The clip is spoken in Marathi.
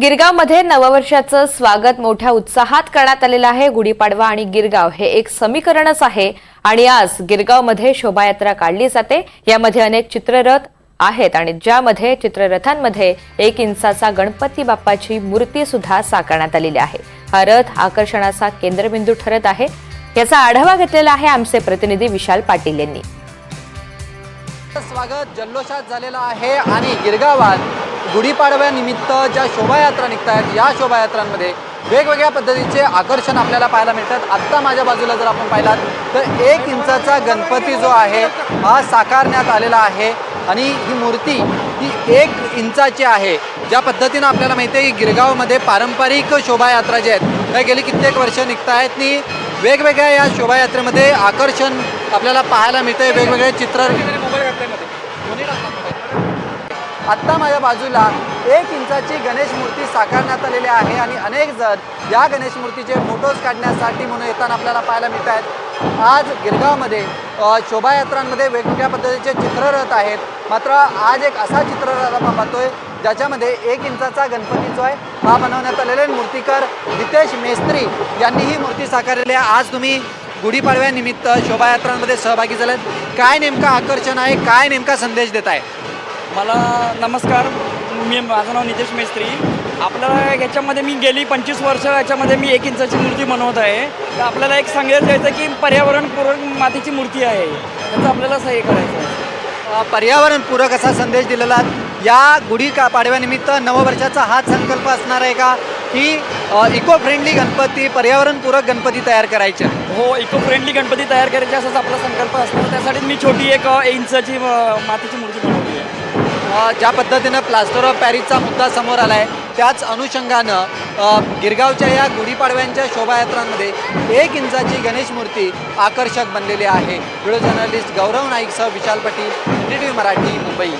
गिरगावमध्ये नववर्षाचं स्वागत मोठ्या उत्साहात करण्यात आलेलं आहे. गुढीपाडवा आणि गिरगाव हे एक समीकरणच आहे. आणि आज गिरगावमध्ये शोभायात्रा काढली जाते. यामध्ये अनेक चित्ररथ आहेत आणि ज्यामध्ये चित्ररथांमध्ये एक इंचाचा गणपती बाप्पाची मूर्ती सुद्धा साकारण्यात आलेली आहे. हा रथ आकर्षणाचा केंद्रबिंदू ठरत आहे. याचा आढावा घेतलेला आहे आमचे प्रतिनिधी विशाल पाटील यांनी. स्वागत जल्लोषात झालेला आहे आणि गिरगावात गुढीपाडव्यानिमित्त ज्या शोभायात्रा निघत आहेत या शोभायात्रांमध्ये वेगवेगळ्या पद्धतीचे आकर्षण आपल्याला पाहायला मिळतात. आत्ता माझ्या बाजूला जर आपण पाहिलात तर एक इंचाचा गणपती जो आहे हा साकारण्यात आलेला आहे. आणि ही मूर्ती ही एक इंचाची आहे. ज्या पद्धतीनं आपल्याला माहिती आहे की गिरगावमध्ये पारंपरिक शोभायात्रा ज्या आहेत त्या गेली कित्येक वर्ष निघत आहेत आणि वेगवेगळ्या या शोभायात्रेमध्ये आकर्षण आपल्याला पाहायला मिळते वेगवेगळे चित्र आत्ता माझ्या बाजूला एक इंचाची गणेश मूर्ती साकारण्यात आलेली आहे आणि अनेक जण या गणेश मूर्तीचे फोटोज काढण्यासाठी म्हणून येताना आपल्याला पाहायला मिळत आहेत. आज गिरगावमध्ये शोभायात्रांमध्ये वेगवेगळ्या पद्धतीचे चित्ररथ आहेत. मात्र आज एक असा चित्ररथ आपण पाहतोय ज्याच्यामध्ये एक इंचाचा गणपती जो आहे हा बनवण्यात आलेला आहे. मूर्तिकार रितेश मेस्त्री यांनी ही मूर्ती साकारलेली आहे. आज तुम्ही गुढीपाडव्यानिमित्त शोभायात्रांमध्ये सहभागी झालात. काय नेमकं आकर्षण आहे? काय नेमका संदेश देत आहे मला नमस्कार. मी माझं नाव नितेश मेस्त्री. आपल्याला याच्यामध्ये मी गेली पंचवीस वर्ष याच्यामध्ये मी एक इंचाची मूर्ती बनवत आहे. तर आपल्याला एक सांगायचं द्यायचं की पर्यावरणपूरक मातीची मूर्ती आहे. त्याचं आपल्याला सही करायचं आहे. पर्यावरणपूरक असा संदेश दिलेला या गुढी का पाडव्यानिमित्त नववर्षाचा हाच संकल्प असणार आहे का? की इको फ्रेंडली गणपती पर्यावरणपूरक गणपती तयार करायचे. हो इको फ्रेंडली गणपती तयार करायचे असाच आपला संकल्प असतो. त्यासाठी मी छोटी एक इंचाची मातीची मूर्ती बनवली आहे. ज्या पद्धतीनं प्लास्टर ऑफ पॅरिसचा मुद्दा समोर आला आहे त्याच अनुषंगानं गिरगावच्या या गुढीपाडव्यांच्या शोभायात्रांमध्ये एक इंचाची गणेश मूर्ती आकर्षक बनलेली आहे. व्हिडिओ जर्नलिस्ट गौरव नाईकसह विशाल पाटील टी व्ही मराठी मुंबई.